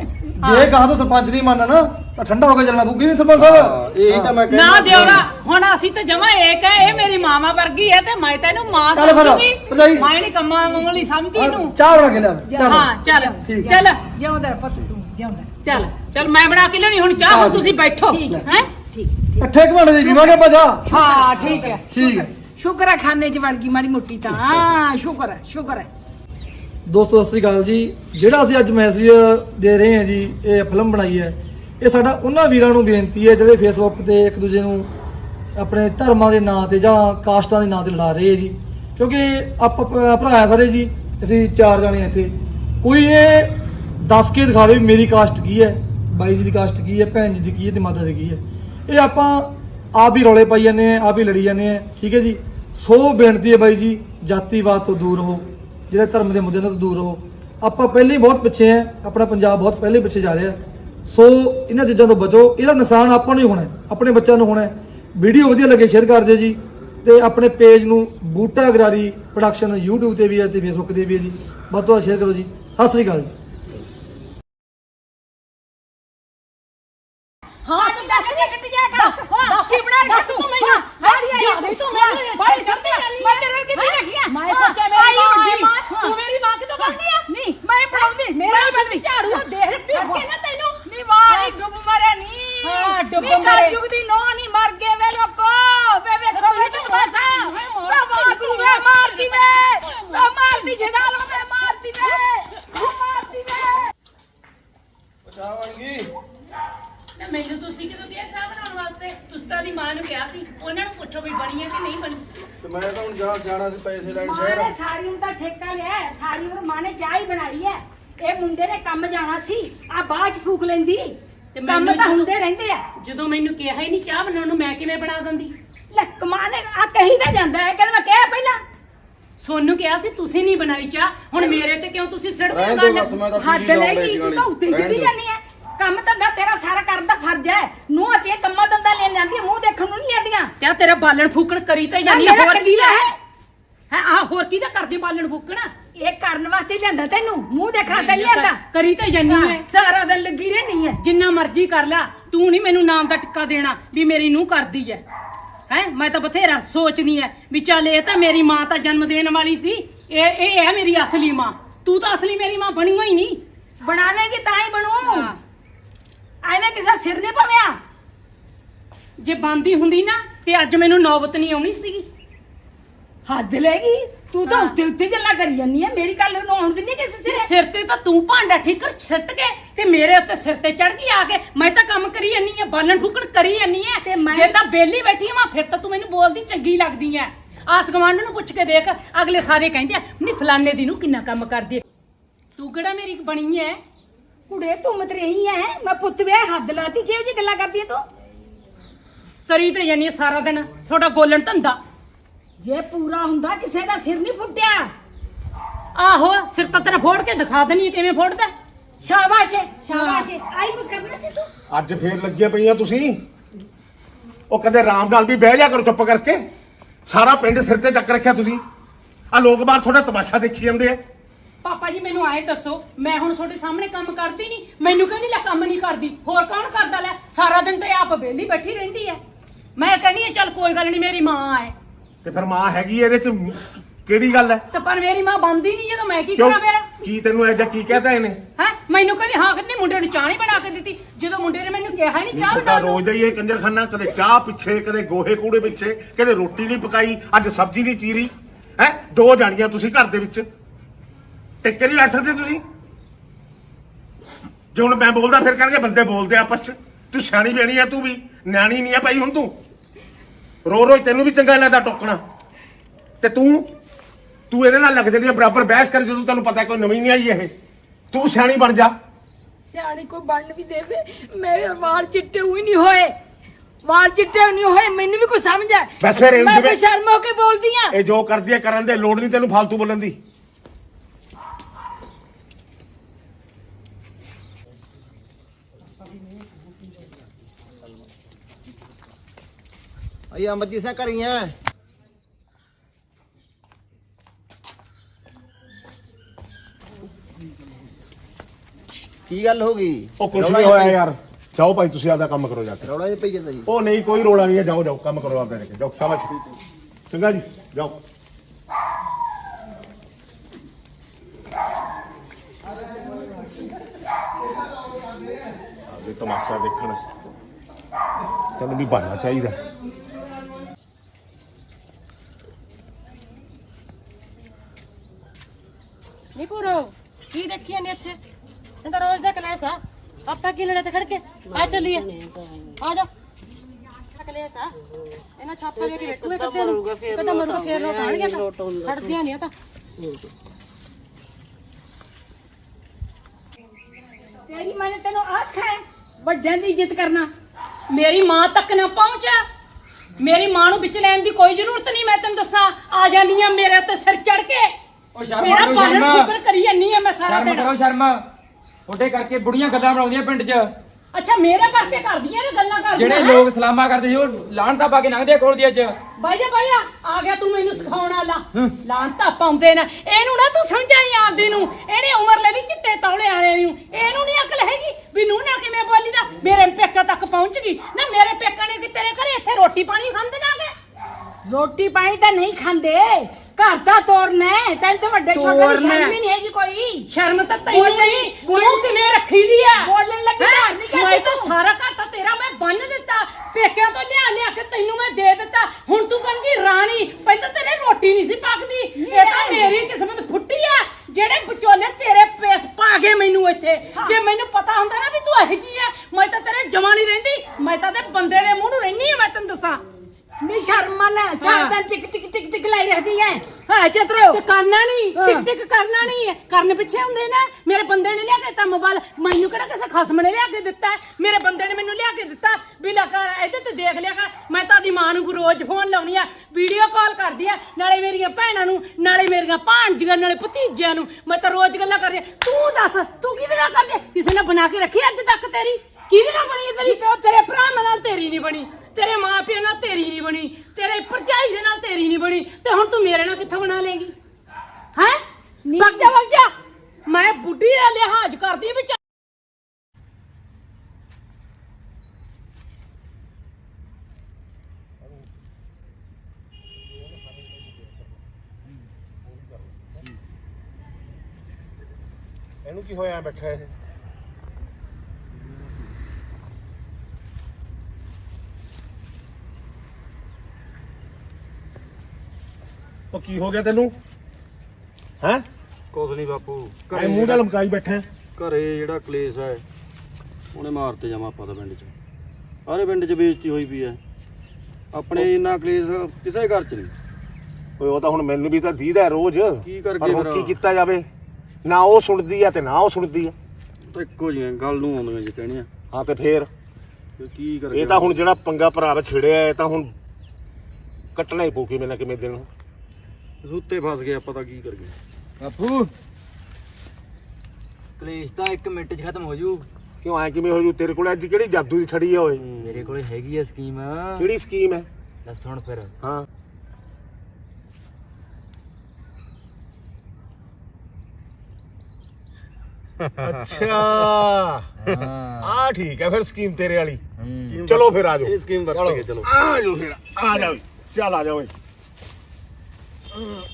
ਜੇ ਕਹਾ ਤਾਂ ਸਰਪੰਚ ਨਹੀਂ ਮੰਨਦਾ ਨਾ ਤਾਂ ਠੰਡਾ ਹੋ ਕੇ ਚੱਲਣਾ ਬੁੱਗੀ ਨਹੀਂ ਸਰਪੰਚ ਸਾਹਿਬ। ਇਹੀ ਤਾਂ ਮੈਂ ਨਾ ਦਿਓਰਾ ਹੁਣ ਅਸੀਂ ਤਾਂ ਜਮਾ ਏਕ ਹੈ ਇਹ ਮੇਰੀ ਮਾਮਾ ਵਰਗੀ ਹੈ ਤੇ ਮੈਂ ਤਾਂ ਇਹਨੂੰ ਮਾਂ ਚੱਲ ਫਿਰ, ਸਮਝੂਗੀ। ਮੈਂ ਨਹੀਂ ਕੰਮਾਂ ਵਾਲੀ ਸਮਝਦੀ ਇਹਨੂੰ। ਚਾਹ ਬਣਾ ਕੇ ਲਿਆ ਚੱਲ ਹਾਂ ਚੱਲ ਠੀਕ। ਚੱਲ। ਜਿਉਂਦਾ ਪੁੱਤ ਤੂੰ ਜਿਉਂਦਾ ਚੱਲ ਚੱਲ ਮੈਂ ਬਣਾ ਕੇ ਲਿਆਉਣੀ ਹੁਣ ਚਾਹ ਹੁਣ ਤੁਸੀਂ ਬੈਠੋ ਠੀਕ ਹੈ। ਹੈ? ਠੀਕ ਠੀਕ। ਇਕੱਠੇ ਘਮਾਣੇ ਦੇ ਪੀਵਾਂਗੇ ਭਜਾ। ਹਾਂ ਠੀਕ ਹੈ। ਠੀਕ। ਹੈ ਸ਼ੁਕਰ ਹੈ ਖਾਨੇ ਚ ਵੜ ਗਈ ਮਾੜੀ ਮੋਟੀ ਤਾਂ। ਹਾਂ ਸ਼ੁਕਰ ਹੈ ਸ਼ੁਕਰ ਹੈ। ਦੋਸਤੋ, ਸਤਿ ਸ੍ਰੀ ਅਕਾਲ ਜੀ। ਜਿਹੜਾ ਅਸੀਂ ਅੱਜ ਮੈਸੇਜ ਦੇ ਰਹੇ ਹਾਂ ਜੀ, ਇਹ ਫਿਲਮ ਬਣਾਈ ਹੈ, ਇਹ ਸਾਡਾ ਉਹਨਾਂ ਵੀਰਾਂ ਨੂੰ ਬੇਨਤੀ ਹੈ ਜਿਹੜੇ ਫੇਸਬੁੱਕ ਤੇ ਇੱਕ ਦੂਜੇ ਨੂੰ ਆਪਣੇ ਧਰਮਾਂ ਦੇ ਨਾਂ ਤੇ ਜਾਂ ਕਾਸਟਾਂ ਦੇ ਨਾਂ ਤੇ ਲੜਾ ਰਹੇ ਹੈ ਜੀ। ਕਿਉਂਕਿ ਆਪਾਂ ਭਰਾ ਆ ਸਾਰੇ ਜੀ, ਅਸੀਂ ਚਾਰ ਜਾਣੇ ਹਾਂ ਇੱਥੇ। ਕੋਈ ਇਹ ਦੱਸ ਕੇ ਦਿਖਾਵੇ ਵੀ ਮੇਰੀ ਕਾਸਟ ਕੀ ਹੈ, ਬਾਈ ਜੀ ਦੀ ਕਾਸਟ ਕੀ ਹੈ, ਭੈਣ ਜੀ ਦੀ ਕੀ ਹੈ ਤੇ ਮਾਤਾ ਦੀ ਕੀ ਹੈ। ਇਹ ਆਪਾਂ ਆਪ ਹੀ ਰੌਲੇ ਪਾਈ ਜਾਂਦੇ ਆ ਆਪ ਹੀ ਲੜੀ ਜਾਂਦੇ ਆ ਠੀਕ ਹੈ ਜੀ। ਸੋ ਬੇਨਤੀ ਹੈ ਬਾਈ ਜੀ ਜਾਤੀਵਾਦ ਤੋਂ ਦੂਰ ਰਹੋ। ਜਿਹੜੇ ਧਰਮ ਦੇ ਮੁੱਦੇ ਤੋਂ ਦੂਰ ਰਹੋ। ਆਪਾਂ ਪਹਿਲੇ ਹੀ ਬਹੁਤ ਪਿੱਛੇ ਆ ਆਪਣਾ ਪੰਜਾਬ ਬਹੁਤ ਪਹਿਲੇ ਪਿੱਛੇ ਜਾ ਰਿਹਾ ਸੋ ਇਹਨਾਂ ਚੀਜ਼ਾਂ ਤੋਂ ਬਚੋ, ਇਹਦਾ ਨੁਕਸਾਨ ਆਪਾਂ ਨੂੰ ਹੀ ਹੋਣਾ ਆਪਣੇ ਬੱਚਿਆਂ ਨੂੰ ਹੋਣਾ ਵੀਡੀਓ ਵਧੀਆ ਲੱਗੇ ਸ਼ੇਅਰ ਕਰ ਦਿਓ ਜੀ। ਤੇ ਆਪਣੇ ਪੇਜ ਨੂੰ ਬੂਟਾ ਗਰਾਰੀ ਪ੍ਰੋਡਕਸ਼ਨ YouTube ਤੇ ਵੀ ਹੈ ਤੇ Facebook ਤੇ ਵੀ ਹੈ ਜੀ। ਬਹੁਤ ਤੋਂ ਵੱਧ ਸ਼ੇਅਰ ਕਰੋ ਜੀ। ਸਤਿ ਸ੍ਰੀ ਅਕਾਲ ਜੀ ਹਾਂ ਤੂੰ ਦੱਸ ਨਹੀਂ ਕੱਟ ਜਾ ਦੱਸ ਦੱਸ ਹੀ ਬਣਾ ਦੱਸ ਤੂੰ ਮੈਨੂੰ ਹਾਂ ਜ਼ਿਆਦਾ ਤੂੰ ਮੈਨੂੰ ਬਾਈ ਛੱਡ ਜਾਨੀ ਮੈਂ ਤੇਰੇ ਕਿੱਥੇ ਰੱਖੀਆਂ ਮੈਂ ਸੋਚਿਆ ਮੇਰੀ ਮਾਂ ਤੂੰ ਮੇਰੀ ਮਾਂ ਕਿਦੋਂ ਬਣਦੀ ਆ ਨਹੀਂ ਮੈਂ ਬਣਾਉਂਦੀ ਮੇਰਾ ਬੱਚੀ ਝਾੜੂ ਆ ਦੇਖ ਕੇ ਨਾ ਤੈਨੂੰ ਨਹੀਂ ਮਾਂ ਨਹੀਂ ਡੁੱਬ ਮਰੇ ਨਹੀਂ ਹਾਂ, ਡੁੱਬ ਨਹੀਂ ਮਰੇ। ਜੁਗ ਦੀ ਨੋ ਨਹੀਂ ਮਰ ਗਏ ਵੇ ਲੋਕੋ ਵੇ ਵੇਖੋ ਵੇ ਤੂੰ ਬਸਾ ਵੇ ਮਾਰਦੀ ਵੇ ਮਾਰਦੀ ਵੇ ਵੇ ਮਾਰਦੀ ਜਨਾਲ ਵੇ ਮਾਰਦੀ ਵੇ ਵੇ ਮਾਰਦੀ ਵੇ ਚਾਹ ਬਣ ਗਈ ਤੇ ਮੈਨੂੰ ਤੁਸੀਂ ਕਿਦੋਂ ਕਿਹਾ ਚਾਹ ਬਣਾਉਣ ਵਾਸਤੇ ਤੁਸੀਂ ਤਾਂ ਦੀ ਮਾਂ ਨੂੰ ਕਿਹਾ ਸੀ ਉਹਨਾਂ ਨੂੰ ਪੁੱਛੋ ਵੀ ਬਣੀ ਹੈ ਕਿ ਨਹੀਂ ਬਣੀ ਤੇ ਮੈਂ ਤਾਂ ਹੁਣ ਜਾ ਜਾਣਾ ਸੀ ਪੈਸੇ ਲੈਣ ਮਾਂ ਸ਼ਹਿਰ ਨੇ ਸਾਰੀ ਉਮਰ ਦਾ ਠੇਕਾ ਲਿਆ ਹੈ, ਸਾਰੀ ਉਮਰ ਮਾਂ ਨੇ ਚਾਹ ਹੀ ਬਣਾਈ ਹੈ ਇਹ ਮੁੰਡੇ ਨੇ ਕੰਮ ਜਾਣਾ ਸੀ ਆ ਬਾਅਦ ਚ ਫੂਕ ਲੈਂਦੀ। ਤੇ ਕੰਮ ਮੈਨੂੰ ਤਾਂ ਜਦੋਂ- ਹੁੰਦੇ ਰਹਿੰਦੇ ਆ ਜਦੋਂ ਮੈਨੂੰ ਕਿਹਾ ਹੀ ਨਹੀਂ ਚਾਹ ਬਣਾਉਣ ਨੂੰ ਮੈਂ ਕਿਵੇਂ ਬਣਾ ਦਿੰਦੀ? ਲੈ ਕਮਾਂ ਨੇ ਆ ਕਹੀ ਤਾਂ ਜਾਂਦਾ ਹੈ ਕਹਿੰਦਾ ਮੈਂ ਕਿਹਾ ਪਹਿਲਾਂ। ਸੋਨੂੰ ਕਿਹਾ ਸੀ ਤੁਸੀਂ ਨਹੀਂ ਬਣਾਈ ਚਾਹ ਹੁਣ ਮੇਰੇ ਤੇ ਕਿਉਂ ਤੁਸੀਂ ਸਿੜਦੇ ਰਹਿਣ ਹੋ ਦਿਓ ਬਸ ਮੈਂ ਤਾਂ ਹੱਦ ਲੈ ਗਈ ਤੂੰ ਤਾਂ ਉੱਤੇ ਚੜੀ। ਜਾਂਦੀ ਹੈ ਕੰਮ ਧੰਦਾ ਤੇਰਾ ਸਾਰਾ ਕਰਨ ਦਾ ਫਰਜ਼ ਹੈ ਨੂੰ ਤੇ ਕੰਮਾਂ ਧੰਦਾ ਲੈਣ ਜਾਂਦੀ ਹੈ, ਮੂੰਹ ਦੇਖਣ ਨੂੰ ਨਹੀਂ ਆਉਂਦੀਆਂ। ਕਿਆ ਤੇਰਾ ਬਾਲਣ ਫੂਕਣ ਕਰੀ ਤੇ ਜਾਨੀ ਮੇਰਾ ਹੋਰ ਕਬੀਲਾ ਹੈ। ਹੈ ਆ ਹੋਰ ਕਿਹਦਾ ਕਰਦੇ ਬਾਲਣ ਫੂਕਣਾ? ਇਹ ਕਰਨ ਵਾਸਤੇ ਲਿਆਂਦਾ ਤੈਨੂੰ? ਮੂੰਹ ਦੇਖਣਾ ਤੇ ਲਿਆਂਦਾ? ਕਰੀ ਤੇ ਜਾਨੀ ਹੈ ਸਾਰਾ ਦਿਨ ਲੱਗੀ ਰਹਿਣੀ ਹੈ ਜਿੰਨਾ ਮਰਜ਼ੀ ਕਰ ਲੈ ਤੂੰ ਨਹੀਂ ਮੈਨੂੰ ਨਾਮ ਦਾ ਟਿੱਕਾ ਦੇਣਾ ਵੀ ਮੇਰੀ ਨੂੰਹ ਕਰਦੀ ਹੈ ਹੈ ਮੈਂ ਤਾਂ ਬਥੇਰਾ ਸੋਚਨੀ ਹੈ ਵੀ ਚੱਲ ਇਹ ਤਾਂ ਮੇਰੀ ਮਾਂ ਤਾਂ ਜਨਮ ਦੇਣ ਵਾਲੀ ਸੀ ਇਹ ਇਹ ਹੈ ਮੇਰੀ ਅਸਲੀ ਮਾਂ। ਤੂੰ ਤਾਂ ਅਸਲੀ ਮੇਰੀ ਮਾਂ ਬਣੀ ਹੋਈ ਨਹੀਂ ਬਣਾਵੇਂਗੀ ਤਾਂ ਹੀ ਬਣੂ। ਹਾਂ। ਐਵੇਂ ਕਿਸੇ ਸਿਰ ਨਹੀਂ ਭੰਨਿਆ ਜੇ ਬੰਦੀ ਹੁੰਦੀ ਨਾ ਤੇ ਅੱਜ ਮੈਨੂੰ ਨੌਬਤ ਨਹੀਂ ਆਉਣੀ ਸੀਗੀ ਹੱਦ ਲੈ ਗਈ ਤੂੰ ਤਾਂ ਹਾਂ। ਉੱਤੇ ਉੱਤੇ ਗੱਲਾਂ ਕਰੀ ਜਾਂਦੀ ਹੈ ਮੇਰੀ ਗੱਲ ਨੂੰ ਆਉਣ ਦਿੰਦੀ ਕਿਸੇ ਸਿਰ? ਸਿਰ ਤੇ ਤਾਂ ਤੂੰ ਭਾਂਡਾ ਠੀਕਰ ਛਿੱਟ ਕੇ ਤੇ ਮੇਰੇ ਉੱਤੇ ਸਿਰ ਤੇ ਚੜ ਗਈ ਆ ਕੇ ਮੈਂ ਤਾਂ ਕੰਮ ਕਰੀ ਜਾਨੀ ਆ ਬਾਲਣ ਠੁਕਣ ਕਰੀ ਜਾਨੀ ਆ। ਤੇ ਮੈਂ- ਜੇ ਤਾਂ ਬੇਲੀ ਬੈਠੀ ਆ ਮੈਂ ਫਿਰ ਤਾਂ ਤੂੰ ਮੈਨੂੰ ਬੋਲਦੀ ਚੰਗੀ ਲੱਗਦੀ ਐ ਆਸ ਗਵਾਂਢ ਨੂੰ ਪੁੱਛ ਕੇ ਦੇਖ ਅਗਲੇ ਸਾਰੇ ਕਹਿੰਦੇ ਆ ਨਹੀਂ ਫਲਾਣੇ ਦੀ ਨੂੰ ਕਿੰਨਾ ਕੰਮ ਕਰਦੀ ਐ ਤੂੰ ਕਿਹੜਾ ਮੇਰੀ ਬਣੀ ਐ? ਕੁੜੇ ਤੂੰ ਮਤਰੇਹੀ ਐ। ਮੈਂ ਪੁੱਤ ਵੇ ਹੱਦ ਲਾਤੀ ਕਿਹੋ ਜੀ ਗੱਲਾਂ ਕਰਦੀ ਐ ਤੂੰ? ਕਰੀ ਤੇ ਜਾਨੀ ਆ ਸਾਰਾ ਦਿਨ ਤੁਹਾਡਾ ਬੋਲਣ ਧੰਦਾ। ਜੇ ਪੂਰਾ ਹੁੰਦਾ ਕਿਸੇ ਦਾ ਸਿਰ ਨਹੀਂ ਫੁੱਟਿਆ। ਆਹੋ ਸਿਰ ਤਾਂ ਤੇਰਾ ਫੋੜ ਕੇ ਦਿਖਾ ਦੇਣੀ ਕਿਵੇਂ ਫੋੜਦਾ? ਸ਼ਾਬਾਸ਼ ਏ, ਸ਼ਾਬਾਸ਼ ਏ। ਆਈ ਕੁਛ ਕਰਨਾ ਸੀ ਤੂੰ? ਅੱਜ ਫੇਰ ਲੱਗੀਆਂ ਪਈਆਂ ਤੁਸੀਂ। ਉਹ ਕਦੇ ਆਰਾਮ ਨਾਲ ਵੀ ਬਹਿ ਜਾ ਕਰੋ ਚੁੱਪ ਕਰਕੇ। ਸਾਰਾ ਪਿੰਡ ਸਿਰ ਤੇ ਚੱਕ ਰੱਖਿਆ ਤੁਸੀਂ। ਆ ਲੋਕ ਬਾਹਰ ਤੁਹਾਡਾ ਤਮਾਸ਼ਾ ਦੇਖੀ ਜਾਂਦੇ ਆ। ਪਾਪਾ ਜੀ ਮੈਨੂੰ ਆਏ ਦੱਸੋ ਮੈਂ ਹੁਣ ਤੁਹਾਡੇ ਸਾਹਮਣੇ ਕੰਮ ਕਰਦੀ ਨਹੀਂ ਮੈਨੂੰ ਕਹਿੰਦੀ ਲੈ ਕੰਮ ਨਹੀਂ ਕਰਦੀ ਹੋਰ ਕੌਣ ਕਰਦਾ ਲੈ? ਸਾਰਾ ਦਿਨ ਤੇ ਆਪ ਵਿਹਲੀ ਬੈਠੀ ਰਹਿੰਦੀ ਐ। ਮੈਂ ਕਹਿੰਦੀ ਆ ਚੱਲ ਕੋਈ ਗੱਲ ਨਹੀਂ ਮੇਰੀ ਮਾਂ ਐ। ਤੇ ਫਿਰ ਮਾਂ ਹੈਗੀ ਇਹਦੇ ਚ ਕਿਹੜੀ ਗੱਲ ਹੈ ਤੇ ਪਰ ਮੇਰੀ ਮਾਂ ਬੰਦੀ ਨਹੀਂ ਜਦੋਂ ਮੈਂ ਕੀ ਕਿਉਂ? ਕਰਾਂ ਮੇਰਾ ਕੀ ਤੈਨੂੰ ਇਹ ਜਾਂ ਕੀ ਕਹਤਾ ਇਹਨੇ? ਹੈ? ਮੈਨੂੰ ਕਹਿੰਦੀ ਹਾਂ ਕਹਿੰਦੀ ਮੁੰਡੇ ਨੂੰ ਚਾਹ ਨਹੀਂ ਬਣਾ ਕੇ ਦਿੱਤੀ। ਜਦੋਂ ਮੁੰਡੇ ਨੇ ਮੈਨੂੰ ਕਿਹਾ ਨਹੀਂ ਚਾਹ ਬਣਾ। ਰੋਜ਼ ਦਾ ਹੀ ਇਹ ਕੰਜਰਖਾਨਾ ਕਦੇ ਚਾਹ ਪਿੱਛੇ ਕਦੇ ਗੋਹੇ ਕੂੜੇ ਪਿੱਛੇ ਕਦੇ ਰੋਟੀ ਨਹੀਂ ਪਕਾਈ ਅੱਜ ਸਬਜ਼ੀ ਨਹੀਂ ਚੀਰੀ। ਹੈ? ਦੋ ਜਾਣੀਆਂ ਤੁਸੀਂ ਘਰ ਦੇ ਵਿੱਚ। ਟਿੱਕੇ ਨਹੀਂ ਬੈਠ ਸਕਦੇ ਤੁਸੀਂ? ਜੇ ਹੁਣ ਮੈਂ ਬੋਲਦਾ ਫਿਰ ਕਹਿਣਗੇ ਬੰਦੇ ਬੋਲਦੇ ਆ ਆਪਸ ਚ। ਤੂੰ ਸਿਆਣੀ ਬੇਣੀ ਆ ਤੂੰ ਵੀ। ਨਿਆਣੀ ਨਹੀਂ ਆ ਭਾਈ ਹੁਣ ਤੂੰ। ਰੋ ਰੋ ਤੈਨੂੰ ਵੀ ਚੰਗਾ ਲੱਗਦਾ ਟੋਕਣਾ। ਤੇ ਤੂੰ ਤੂੰ ਇਹਦੇ ਨਾਲ ਲੱਗ ਜਾਂਦੀ ਆ ਬਰਾਬਰ ਬਹਿਸ ਕਰ ਜਦੋਂ ਤੈਨੂੰ ਪਤਾ ਕੋਈ ਨਵੀਂ ਨਹੀਂ ਆਈ ਇਹ। ਤੂੰ ਸਿਆਣੀ ਬਣ ਜਾ। ਸਿਆਣੀ ਕੋ ਬਣ ਵੀ ਦੇਵੇ ਮੇਰੇ ਵਾਲ ਚਿੱਟੇ ਹੋਈ ਨਹੀਂ ਹੋਏ। ਵਾਲ ਚਿੱਟੇ ਨਹੀਂ ਹੋਏ ਮੈਨੂੰ ਵੀ ਕੋਈ ਸਮਝ ਆ ਬਸ ਫਿਰ ਇਹ ਮੈਂ ਜਿਵੇਂ- ਬੇਸ਼ਰਮ ਹੋ ਕੇ ਬੋਲਦੀ ਆ ਇਹ ਜੋ ਕਰਦੀ ਹੈ ਕਰਨ ਦੇ ਲੋੜ ਨਹੀਂ ਤੈਨੂੰ ਫालतू ਬੋਲਣ ਦੀ। ਆਈ ਅਮਰਜੀਤ ਸਿੰਘ ਘਰੀਆਂ ਕੀ ਗੱਲ ਹੋ ਗਈ? ਉਹ ਕੁਝ ਨਹੀਂ ਹੋਇਆ ਯਾਰ। ਜਾਓ ਭਾਈ ਤੁਸੀਂ ਆਪਦਾ ਕੰਮ ਕਰੋ ਜਾ ਕੇ। ਰੌਲਾ ਜਿਹਾ ਪਈ ਜਾਂਦਾ ਜੀ ਉਹ ਨਹੀਂ ਕੋਈ ਰੋਲਾ ਨਹੀਂ ਹੈ ਜਾਓ ਜਾਓ ਕੰਮ ਕਰੋ ਆਪਦਾ ਜਾ ਕੇ। ਜਾਓ ਸ਼ਾਬਾਸ਼। ਚੰਗਾ ਜੀ ਜਾਓ। ਆਪਦੇ ਤਮਾਸ਼ਾ ਦੇਖਣ। ਤੈਨੂੰ ਵੀ ਬਣਨਾ ਚਾਹੀਦਾ। ਨੀ ਪੂਰੋ ਕੀ ਦੇਖੀ ਨੇ ਇੱਥੇ? ਇਹ ਤਾਂ ਰੋਜ਼ ਦਾ ਕਲੇਸ ਆ। ਆਪਾਂ ਕੀ ਲੜੇ ਤੇ ਖੜ ਕੇ? ਆ ਚੱਲੀਏ। ਆ ਜਾ। ਕਲੇਸ ਆ। ਇਹਨਾਂ ਛਾਪਾ ਲੈ ਕੇ ਵੇਖੂਗੇ ਕਦੇ ਨੂੰ ਕਦੇ ਮਰੂਗਾ ਫੇਰ ਲੋਟ ਆਣਗੇ ਤਾਂ। ਹਟਦੀਆਂ ਨਹੀਂ ਆ ਤਾਂ। ਤੇਰੀ ਮੈਨੇ ਤੈਨੂੰ ਆਸ ਹੈ ਵੱਡਿਆਂ ਦੀ ਇੱਜ਼ਤ ਕਰਨਾ। ਮੇਰੀ ਮਾਂ ਤੱਕ ਨਾ ਪਹੁੰਚਾ। ਮੇਰੀ ਮਾਂ ਨੂੰ ਵਿੱਚ ਲੈਣ ਦੀ ਕੋਈ ਜ਼ਰੂਰਤ ਨਹੀਂ ਮੈਂ ਤੈਨੂੰ ਦੱਸਾਂ। ਆ ਜਾਂਦੀਆਂ ਮੇਰੇ ਤੇ ਸਿਰ ਚੜ ਕੇ। ਉਹ ਸ਼ਰਮ ਮੇਰਾ ਕਰੋ ਪਾਲਣ ਸ਼ਰਮ। ਫਿਕਰ ਕਰੀ ਜਾਨੀ ਆ ਮੈਂ ਸਾਰਾ ਸ਼ਰਮ ਦਿਨ। ਕਰੋ ਸ਼ਰਮ। ਤੁਹਾਡੇ ਕਰਕੇ ਬੁੜੀਆਂ ਗੱਲਾਂ ਬਣਾਉਂਦੀਆਂ ਪਿੰਡ 'ਚ। ਅੱਛਾ ਮੇਰੇ ਕਰਕੇ ਕਰਦੀਆਂ ਨੇ ਗੱਲਾਂ ਕਰਦੀਆਂ ਜਿਹੜੇ ਹੈਂ? ਲੋਕ ਸਲਾਮਾ ਕਰਦੇ ਸੀ ਉਹ ਲਾਹਣ ਤਾਂ ਪਾ ਕੇ ਲੰਘਦੇ ਆ ਕੋਲ ਦੀ ਅੱਜ। ਬਾਈ ਜਾ ਬਾਈ ਆ ਆ ਗਿਆ ਤੂੰ ਮੈਨੂੰ ਸਿਖਾਉਣ ਵਾਲਾ। ਲਾਂ ਤਾਂ ਪਾਉਂਦੇ ਨਾ। ਇਹਨੂੰ ਨਾ ਤੂੰ ਸਮਝਾਈ ਆਪਦੀ ਨੂੰ। ਇਹਨੇ ਉਮਰ ਲੈ ਲਈ ਚਿੱਟੇ ਤੌਲੇ ਵਾਲੇ ਨੂੰ। ਇਹਨੂੰ ਨਹੀਂ ਅਕਲ ਹੈਗੀ ਵੀ ਨੂੰ ਨਾ ਕਿਵੇਂ ਬੋਲੀ ਦਾ। ਮੇਰੇ ਪੇਕਾ ਤੱਕ ਪਹੁੰਚ ਗਈ। ਨਾ ਮੇਰੇ ਪੇਕਾ ਨੇ ਕਿ ਤੇਰੇ ਘਰੇ ਇੱਥੇ ਰੋਟੀ ਪਾਣੀ ਖਾਂਦੇ ਰੋਟੀ ਪਾਣੀ ਤਾਂ ਨਹੀਂ ਖਾਂਦੇ। ਘਰ ਦਾ ਤੋਰਨਾ ਹੈ। ਤੈਨੂੰ ਤਾਂ ਵੱਡੇ ਛੋਟੇ ਦੀ ਤੋਰਨਾ ਹੈ। ਸ਼ਰਮ ਹੀ ਨਹੀਂ ਹੈਗੀ ਕੋਈ। ਸ਼ਰਮ ਤਾਂ ਤੈਨੂੰ ਬੋਲਣ- ਨਹੀਂ ਤੂੰ ਕਿਵੇਂ ਰੱਖੀ ਦੀ ਆ? ਬੋਲਣ ਲੱਗੀ ਹੈਂ? ਨਹੀਂ ਕਰਦੀ ਮੈਂ ਤਾਂ ਤੂੰ। ਸਾਰਾ ਘਰ ਤਾਂ ਤੇਰਾ ਮੈਂ ਬੰਨ ਦਿੱਤਾ। ਪੇਕਿਆਂ ਤੋਂ ਲਿਆ ਲਿਆ ਕੇ ਤੈਨੂੰ ਮੈਂ ਦੇ ਦਿੱਤਾ। ਹੁਣ ਤੂੰ ਬਣ ਗਈ ਰਾਣੀ ਪਹਿਲਾਂ ਤੇਰੇ ਰੋਟੀ ਨਹੀਂ ਸੀ ਪੱਕਦੀ। ਇਹ ਤਾਂ ਮੇਰੀ ਕਿਸਮਤ ਫੁੱਟੀ ਆ। ਜਿਹੜੇ ਵਿਚੋਲੇ ਤੇਰੇ ਪੇਸ ਪਾ ਗਏ ਮੈਨੂੰ ਇੱਥੇ। ਜੇ ਮੈਨੂੰ ਪਤਾ ਹੁੰਦਾ ਨਾ ਵੀ ਤੂੰ ਇਹੋ ਜਿਹੀ ਆ ਮੈਂ ਤਾਂ ਤੇਰੇ ਜਮਾ ਨਹੀਂ ਰਹਿੰਦੀ। ਮੈਂ ਤਾਂ ਤੇ ਬੰਦੇ ਦੇ ਮੂੰਹ ਨੂੰ ਰਹਿਨੀ ਆ ਮੈਂ ਤੈਨੂੰ ਦੱਸਾਂ। ਨੀ ਸ਼ਰਮ ਨਾ ਹਾਂ। ਸਾਡਾ ਟਿਕ ਟਿਕ ਟਿਕ ਟਿਕ ਲਾਈ ਰਹਦੀ ਹੈ ਹਾਂ ਚਤਰੋ ਤੇ ਕਰਨਾ ਨਹੀਂ। ਟਿਕ ਟਿਕ ਕਰਨਾ ਨਹੀਂ ਕਰਨ ਪਿੱਛੇ ਹੁੰਦੇ ਨਾ ਮੇਰੇ ਬੰਦੇ ਨੇ ਲਿਆ ਕੇ ਦਿੱਤਾ ਮੋਬਾਈਲ ਮੈਨੂੰ ਕਿਹੜਾ ਕਿਸੇ ਖਸਮ ਨੇ ਲਿਆ ਕੇ ਦਿੱਤਾ ਹੈ? ਮੇਰੇ ਬੰਦੇ ਨੇ ਮੈਨੂੰ ਲਿਆ ਕੇ ਦਿੱਤਾ ਵੀ ਲੈ ਕਰ ਇਹਦੇ ਤੇ ਦੇਖ ਲਿਆ ਕਰ ਮੈਂ ਤਾਂ ਦੀ ਮਾਂ ਨੂੰ ਰੋਜ਼ ਫੋਨ ਲਾਉਣੀ ਆ ਵੀਡੀਓ ਕਾਲ ਕਰਦੀ ਆ ਨਾਲੇ ਮੇਰੀਆਂ ਭੈਣਾਂ ਨੂੰ ਨਾਲੇ ਮੇਰੀਆਂ ਭਾਣਜੀਆਂ ਨਾਲੇ ਭਤੀਜਿਆਂ ਨੂੰ ਮੈਂ ਤਾਂ ਰੋਜ਼ ਗੱਲਾਂ ਕਰਦੀ ਆ। ਤੂੰ ਦੱਸ ਤੂੰ ਕਿਹਦੇ ਨਾਲ ਕਰਦੀ ਆ? ਕਿਸੇ ਨੇ ਬਣਾ ਕੇ ਰੱਖੀ ਅੱਜ ਤੱਕ ਤੇਰੀ ਕਿਹਦੇ ਨਾਲ ਬਣੀ ਤੇਰੀ ਤੇਰੇ ਭਰਾ ਨਾਲ ਤੇਰੀ ਨਹੀਂ ਬਣੀ ਤੇਰੇ ਮਾਂ ਪਿਓ ਨਾਲ ਤੇਰੀ ਨਹੀਂ ਬਣੀ ਤੇਰੇ ਭਰਜਾਈ ਦੇ ਨਾਲ ਤੇਰੀ ਨਹੀਂ ਬਣੀ ਤੇ ਹੁਣ ਤੂੰ ਮੇਰੇ ਨਾਲ ਕਿੱਥੋਂ ਬਣਾ ਲੇਗੀ ਹੈ? ਵਗ ਜਾ ਵਗ ਜਾ। ਮੈਂ ਬੁੱਢੀ ਦਾ ਲਿਹਾਜ਼ ਕਰਦੀ ਵੀ ਚੱਲ। ਇਹਨੂੰ ਕੀ ਹੋਇਆ ਬੈਠਾ ਇਹ? ਉਹ ਕੀ ਹੋ ਗਿਆ ਤੈਨੂੰ? ਹੈ? ਕੁਝ ਨਹੀਂ ਬਾਪੂ ਐ ਮੂੰਹ ਨਾਲ ਲਮਕਾਈ ਬੈਠਾ। ਘਰੇ ਜਿਹੜਾ ਕਲੇਸ਼ ਹੈ ਉਹਨੇ ਮਾਰਤੇ ਜਾਮਾ ਆਪਾਂ ਦਾ ਪਿੰਡ 'ਚ। ਸਾਰੇ ਪਿੰਡ 'ਚ ਬੇਇੱਜ਼ਤੀ ਹੋਈ ਪਈ ਹੈ। ਆਪਣੇ ਇੰਨਾ ਕਲੇਸ਼ ਕਿਸੇ ਘਰ 'ਚ ਨਹੀਂ। ਓਏ ਉਹ ਤਾਂ ਹੁਣ ਮੈਨੂੰ ਵੀ ਤਾਂ ਦੀਦਾ ਰੋਜ਼। ਕੀ ਕਰਕੇ ਪਰ ਹੁਣ? ਕੀ ਕੀਤਾ ਜਾਵੇ? ਨਾ ਉਹ ਸੁਣਦੀ ਆ ਤੇ ਨਾ ਉਹ ਸੁਣਦੀ ਆ ਤਾਂ ਇੱਕੋ ਜਿਹੀਆਂ ਗੱਲ ਨੂੰ ਆਉਂਦੀਆਂ ਜੀ ਕਹਿਣੀਆਂ। ਹਾਂ ਤੇ ਫੇਰ? ਕੀ ਕਰਕੇ ਇਹ ਤਾਂ ਹੁਣ? ਜਿਹੜਾ ਪੰਗਾ ਭਰਾ ਛਿੜਿਆ ਇਹ ਤਾਂ ਹੁਣ ਕੱਟਣਾ ਹੀ ਪਊ ਕਿਵੇਂ ਨਾ ਕਿਵੇਂ ਦਿਨ ਸੂਤੇ ਫਸ ਗਏ ਆਪਾਂ ਤਾਂ ਕੀ ਕਰ ਗਏ ਬਾਪੂ। ਕਲੇਸ਼ ਤਾਂ 1 ਮਿੰਟ 'ਚ ਖਤਮ ਹੋ ਜੂ ਕਿਉਂ ਐ ਕਿਵੇਂ ਹੋ ਜੂ ਤੇਰੇ ਕੋਲ ਅੱਜ ਕਿਹੜੀ ਜਾਦੂ ਦੀ ਛੜੀ ਆ ਓਏ? ਮੇਰੇ ਕੋਲੇ ਹੈਗੀ ਆ ਸਕੀਮ। ਕਿਹੜੀ ਸਕੀਮ ਹੈ ਲੈ ਸੁਣ ਫਿਰ। ਹਾਂ। ਅੱਛਾ। ਹਾਂ। ਆ ਠੀਕ ਹੈ ਫਿਰ ਸਕੀਮ ਤੇਰੇ ਵਾਲੀ। ਚਲੋ ਫਿਰ ਆ ਜਾਓ। ਇਹ ਸਕੀਮ ਵਰਤ ਕੇ ਚਲੋ। ਆ ਜਾਓ ਫਿਰ ਆ ਜਾਓ। ਚੱਲ ਆ ਜਾਓ ਓਏ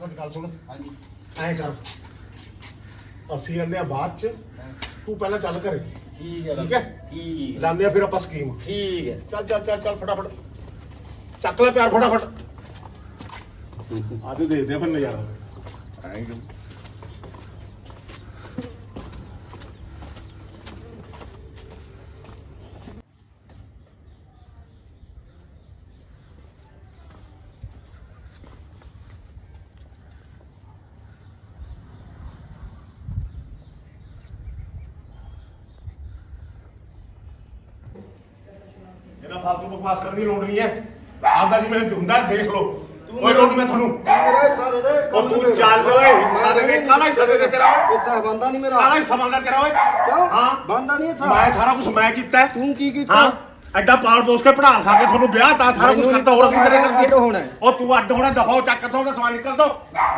ਸੱਚ ਗੱਲ ਸੁਣ। ਹਾਂਜੀ। ਐਂ ਕਰ। ਅਸੀਂ ਆਂਦੇ ਆ ਬਾਅਦ ਚ। ਤੂੰ ਪਹਿਲਾਂ ਚੱਲ ਘਰੇ। ਠੀਕ ਹੈ ਠੀਕ ਹੈ? ਠੀਕ ਆ ਫਿਰ ਆਪਾਂ ਸਕੀਮ। ਠੀਕ ਹੈ। ਚੱਲ ਚੱਲ ਚੱਲ ਚੱਲ ਫਟਾਫਟ। ਚੱਕ ਲੈ ਪਿਆਰ ਫਟਾਫਟ। ਆਦੇ ਦੇਖਦੇ ਆ ਫਿਰ ਨਜ਼ਾਰਾ। ਐਂ ਕਿਉਂ? ਫਾਲਤੂ ਬਕਵਾਸ ਕਰਨ ਦੀ ਲੋੜ ਨਹੀਂ ਹੈ। ਆਪਦਾ ਜਿਵੇਂ ਹੁੰਦਾ ਦੇਖ ਲਓ। ਕੋਈ ਲੋੜ ਨਹੀਂ ਮੈਂ ਤੁਹਾਨੂੰ ਮੇਰਾ ਦੇ ਦੇ। ਉਹ ਤੂੰ ਚੱਲ ਓਏ ਹਿੱਸਾ ਦੇ ਦੇ। ਕਾਲਾ ਹਿੱਸਾ ਦੇ ਦੇ ਤੇਰਾ? ਓਏ ਹਿੱਸਾ ਬੰਦਾ ਨਹੀਂ ਮੇਰਾ। ਕਾਲਾ ਹਿੱਸਾ ਮੰਗਦਾ ਤੇਰਾ ਓਏ? ਕਿਉਂ? ਹਾਂ। ਬੰਦਾ ਨਹੀਂ ਹਿੱਸਾ? ਮੈਂ ਸਾਰਾ ਕੁਝ ਮੈਂ ਕੀਤਾ। ਹੈ। ਤੂੰ ਕੀ ਕੀਤਾ? ਹਾਂ। ਐਡਾ ਪਾਲ ਪੋਸ ਕੇ ਪੜਾ ਖਾ ਕੇ ਤੁਹਾਨੂੰ ਵਿਆਹ ਤਾਂ ਸਾਰਾ ਕੁਝ ਕਰਤਾ ਹੋਰ ਕੀ ਕਰੇ ਕਰਕੇ ਹੋਣਾ ਹੈ। ਉਹ ਤੂੰ ਅੱਡ ਹੋਣਾ ਦਫਾਓ ਚੱਕ ਤੋਂ ਤੇ ਸਵਾਲ ਨਿਕਲ ਦੋ।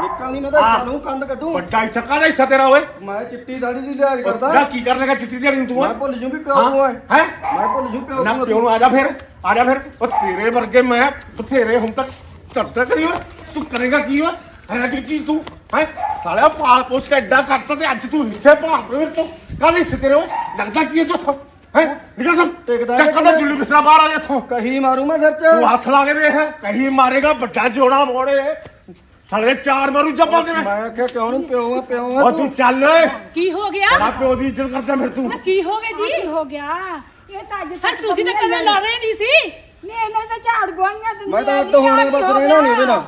ਨਿਕਲ ਨਹੀਂ ਮੈਂ ਤਾਂ ਹਾਂ। ਸਾਨੂੰ ਕੰਧ ਕੱਢੂ। ਵੱਡਾ ਹਿੱਸਾ ਕਾਲਾ ਹਿੱਸਾ ਤੇਰਾ ਓਏ? ਮੈਂ ਚਿੱਟੀ ਦਾੜੀ ਦੀ ਨਾ ਕਰਦਾ। ਕੀ ਕਰਨੇਗਾ ਚਿੱਟੀ ਦਿਹਾੜੀ ਨੂੰ ਤੂੰ ਮੈਂ ਭੁੱਲ ਜੂ ਵੀ ਪਿਓ ਨੂੰ ਹੈ। ਹੈ? ਮੈਂ ਭੁੱਲ ਜੂ ਪਿਓ ਨਾ ਨੂੰ ਪਿਓ ਨੂੰ ਆ ਜਾ ਫਿਰ ਆ ਜਾ ਫਿਰ। ਉਹ ਤੇਰੇ ਵਰਗੇ ਮੈਂ ਬਥੇਰੇ ਹੁਣ ਤੱਕ ਚੜਦਾ ਕਰੀ ਓਏ। ਤੂੰ ਕਰੇਗਾ ਕੀ ਓਏ? ਹੈ ਕਿ ਕੀ ਤੂੰ ਹੈ? ਸਾਲਿਆ ਪਾਲ ਪੋਸ ਕੇ ਐਡਾ ਕਰਤਾ ਤੇ ਅੱਜ ਤੂੰ ਹਿੱਸੇ ਭਾਗ ਮੇਰੇ ਤੋਂ। ਕਾਹਦੇ ਹਿੱਸੇ ਤੇਰੇ ਓਏ? ਲੱਗਦਾ ਕੀ ਹੈ ਤੂੰ ਹੈ? ਨਿਕਲ ਸਭ ਟਿਕਦਾ ਚੱਕ? ਦਾ ਜੁੱਲੀ ਬਿਸਰਾ ਬਾਹਰ ਆ ਜਾ ਇੱਥੋਂ। ਕਹੀ ਮਾਰੂ ਮੈਂ ਸਿਰ ਤੂੰ ਚ ਹੱਥ ਲਾ ਕੇ ਵੇਖ ਕਹੀਂ ਮਾਰੇਗਾ ਵੱਡਾ ਜੋੜਾ ਮੋੜੇ। ਸਾਲੇ ਚਾਰ ਮਾਰੂ ਜੱਪਾ ਤੇ ਮੈਂ। ਆਖਿਆ ਕਿਉਂ ਨਹੀਂ ਪਿਓ ਆ ਪਿਓ ਆ ਉਹ ਤੂੰ? ਚੱਲ ਓਏ। ਕੀ ਹੋ ਗਿਆ? ਬੜਾ ਪਿਓ ਦੀ ਇੱਜ਼ਤ ਕਰਦਾ ਮੇਰੇ ਤੂੰ। ਨਾ ਕੀ ਹੋ ਗਿਆ ਜੀ? ਕੀ ਹੋ ਗਿਆ? ਇਹ ਤਾਂ ਅੱਜ ਹਾਂ ਤੁਸੀਂ ਤਾਂ ਕਦੇ ਲੜ ਰਹੇ ਨਹੀਂ ਸੀ। ਨਹੀਂ ਇਹਨਾਂ ਤਾਂ ਝਾੜ ਗਵਾਈਆਂ ਦਿੰਦੀਆਂ ਮੈਂ ਤਾਂ ਅੱਡ ਹੋਣਾ ਬਸ ਰਹਿਣਾ ਨਹੀਂ ਇਹਦੇ ਨਾਲ।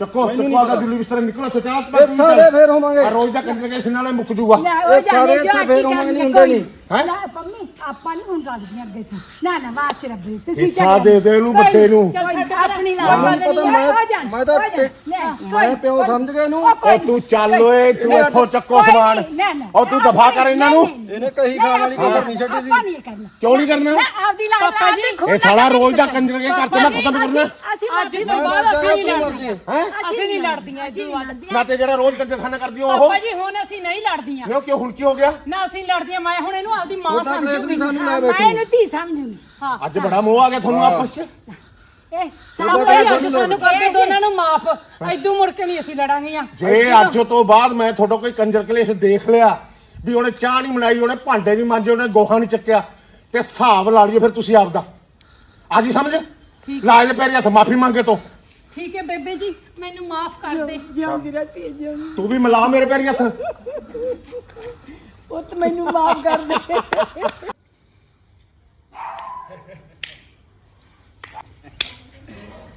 ਚੱਕੋ ਮੈਨੂੰ ਨੀ ਚੱਕੋ ਦਾ ਪਤਾ। ਜੁੱਲੀ ਨਿਕਲੋ ਤੇ ਚਾਹ ਇਹ ਸਾਰੇ ਫੇਰ ਹੋਵਾਂਗੇ। ਆ ਰੋਜ਼ ਦਾ ਕੰਜਰ ਕੇ ਨਾਲੇ ਮੁੱਕ ਜੂਗਾ। ਲੈ ਉਹ ਇਹ ਸਾਰੇ ਇੱਥੇ ਫੇਰ ਹੋਵਾਂਗੇ ਨਹੀਂ ਹੁੰਦੇ ਨਹੀਂ। ਹੈਂ? ਲੈ ਪੰਮੀ ਆਪਾਂ ਨਹੀਂ ਹੁਣ ਰੱਖਦੀਆਂ ਅੱਗੇ ਤੋਂ। ਨਾ ਨਾ ਬਾਤ ਤੇ ਰੱਬੀ ਤੁਸੀਂ ਹਿੱਸਾ ਚੱਲ ਦੇ ਦੇ ਇਹਨੂੰ ਕੋਈ ਵੱਡੇ ਨੀ, ਨੂੰ। ਚੱਲ ਛੱਡ, ਆਪਣੀ ਲਾ ਮੈਨੂੰ ਲਾ ਪਤਾ ਲੈ, ਮੈਂ- ਹੋ ਜਾਣ, ਮੈਂ ਤਾਂ ਹੋ ਜਾਣ, ਟਿਕ- ਲੈ, ਮੈਂ ਕੋਈ- ਪਿਓ ਕੋਈ- ਸਮਝ ਗਿਆ ਇਹਨੂੰ। ਉਹ ਕੋਈ ਉਹ ਤੂੰ ਚੱਲ ਓਏ ਤੂੰ ਇਹਨੇ ਇੱਥੋਂ ਚੱਕੋ ਕੋਈ ਸਮਾਨ। ਨਹੀਂ, ਨਾ, ਨਾ, ਉਹ ਤੂੰ ਦਫਾ ਕਰ ਇਹਨਾਂ ਨੂੰ। ਨਹੀਂ, ਨਹੀਂ, ਇਹਨੇ ਕਹੀ ਖਾਣ ਵਾਲੀ ਆਪਾਂ ਕੋਈ ਨਹੀਂ ਛੱਡੀ ਆਪਾਂ ਸੀ ਨਹੀਂ ਕਰਨਾ। ਕਿਉਂ ਨਹੀਂ ਕਰਨਾ? ਨਾ, ਆਪਦੀ ਲਾ ਪਾਪਾ ਜੀ, ਆਪਦੀ ਖੂਨ ਇਹ ਸਾਲਾ ਰੋਜ਼ ਦਾ ਕੰਜਰ ਕੇ ਘਰ ਤੋਂ ਨਾ ਖਤਮ ਕਰਨਾ। ਅਸੀਂ ਅੱਜ ਮਰਜ਼ੀ ਤੋਂ ਮੈਂ ਬਾਅਦ ਮਰ ਅਸੀਂ ਨਹੀਂ ਜਾਣਾ, ਲੜਦੀਆਂ। ਹੈ? ਅਸੀਂ ਨਹੀਂ ਲੜਦੀਆਂ ਇਸ ਤੋਂ ਬਾਅਦ ਨਾ ਤੇ ਜਿਹੜਾ ਰੋਜ਼ ਕੰਜਰ ਖਾਨਾ ਕਰਦੀ ਉਹ ਪਾਪਾ ਜੀ ਹੁਣ ਅਸੀਂ ਨਹੀਂ ਲੜਦੀਆਂ। ਕਿਉਂ ਕਿਉਂ ਹੁਣ ਕੀ ਹੋ ਗਿਆ? ਨਾ ਅਸੀਂ ਲੜਦੀਆਂ ਮੈਂ ਹੁਣ ਇਹਨੂੰ ਆਪਦੀ ਮਾਂ ਉਹਦਾ ਕਲੇਸ਼ ਸਮਝੂਗੀ। ਵੀ ਸਾਨੂੰ ਲੈ ਮੈਂ ਬੈਠੂ ਇਹਨੂੰ ਧੀ ਸਮਝੂਗੀ। ਹਾਂ। ਅੱਜ ਬੜਾ ਮੋਹ ਆ ਗਿਆ ਤੁਹਾਨੂੰ। ਆਪਸ ਚ। ਇਹ ਉਹਦਾ ਪਾਪਾ ਕਲੇਸ਼ ਜੀ ਅੱਜ ਵੀ ਸਾਨੂੰ ਕਰਦੇ ਦੋਨਾਂ ਨੂੰ ਮਾਫ। ਐਦੂ ਮੁੜ ਕੇ ਨਹੀਂ ਅਸੀਂ ਲੜਾਂਗੀਆਂ। ਜੇ ਅੱਜ ਤੋਂ ਬਾਅਦ ਮੈਂ ਤੁਹਾਡਾ ਕੋਈ ਕੰਜਰ ਕਲੇਸ਼ ਦੇਖ ਲਿਆ ਵੀ ਉਹਨੇ ਚਾਹ ਨਹੀਂ ਬਣਾਈ ਉਹਨੇ ਭਾਂਡੇ ਨਹੀਂ ਮਾਂਜੇ ਉਹਨੇ ਗੋਹਾ ਨਹੀਂ ਚੱਕਿਆ ਤੇ ਹਿਸਾਬ ਲਾ ਲਿਓ ਫਿਰ ਤੁਸੀਂ ਆਪਦਾ। ਆ ਗਈ ਸਮਝ? ਲਾਜ ਦੇ ਪੈਰੀ ਹੱਥ ਮਾਫੀ ਮੰਗੇ ਤੋਂ। ਠੀਕ ਹੈ ਬੇਬੇ ਜੀ ਮੈਨੂੰ ਮਾਫ ਕਰ ਦੇ। ਜਿਉਂਦੀ ਰਹਤੀ ਜਿਉਂਦੀ। ਤੂੰ ਵੀ ਮਿਲਾ ਮੇਰੇ ਪੈਰੀ ਹੱਥ। ਪੁੱਤ ਮੈਨੂੰ ਮਾਫ ਕਰ ਦੇ।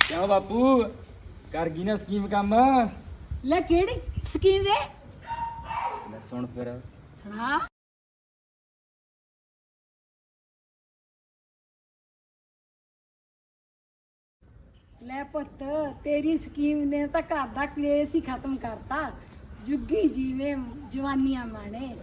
ਕਿਉਂ ਬਾਪੂ? ਕਰ ਗਈ ਨਾ ਸਕੀਮ ਕੰਮ। ਲੈ ਕਿਹੜੀ ਸਕੀਮ ਦੇ ਲੈ ਸੁਣ ਫਿਰ। ਸੁਣਾ। ਲੈ ਪੁੱਤ ਤੇਰੀ ਸਕੀਮ ਨੇ ਤਾਂ ਘਰ ਦਾ ਕਲੇਸ਼ ਹੀ ਖਤਮ ਕਰਤਾ। ਜੁੱਗੀ ਜੀਵੇ ਜਵਾਨੀਆਂ ਮਾਣੇ।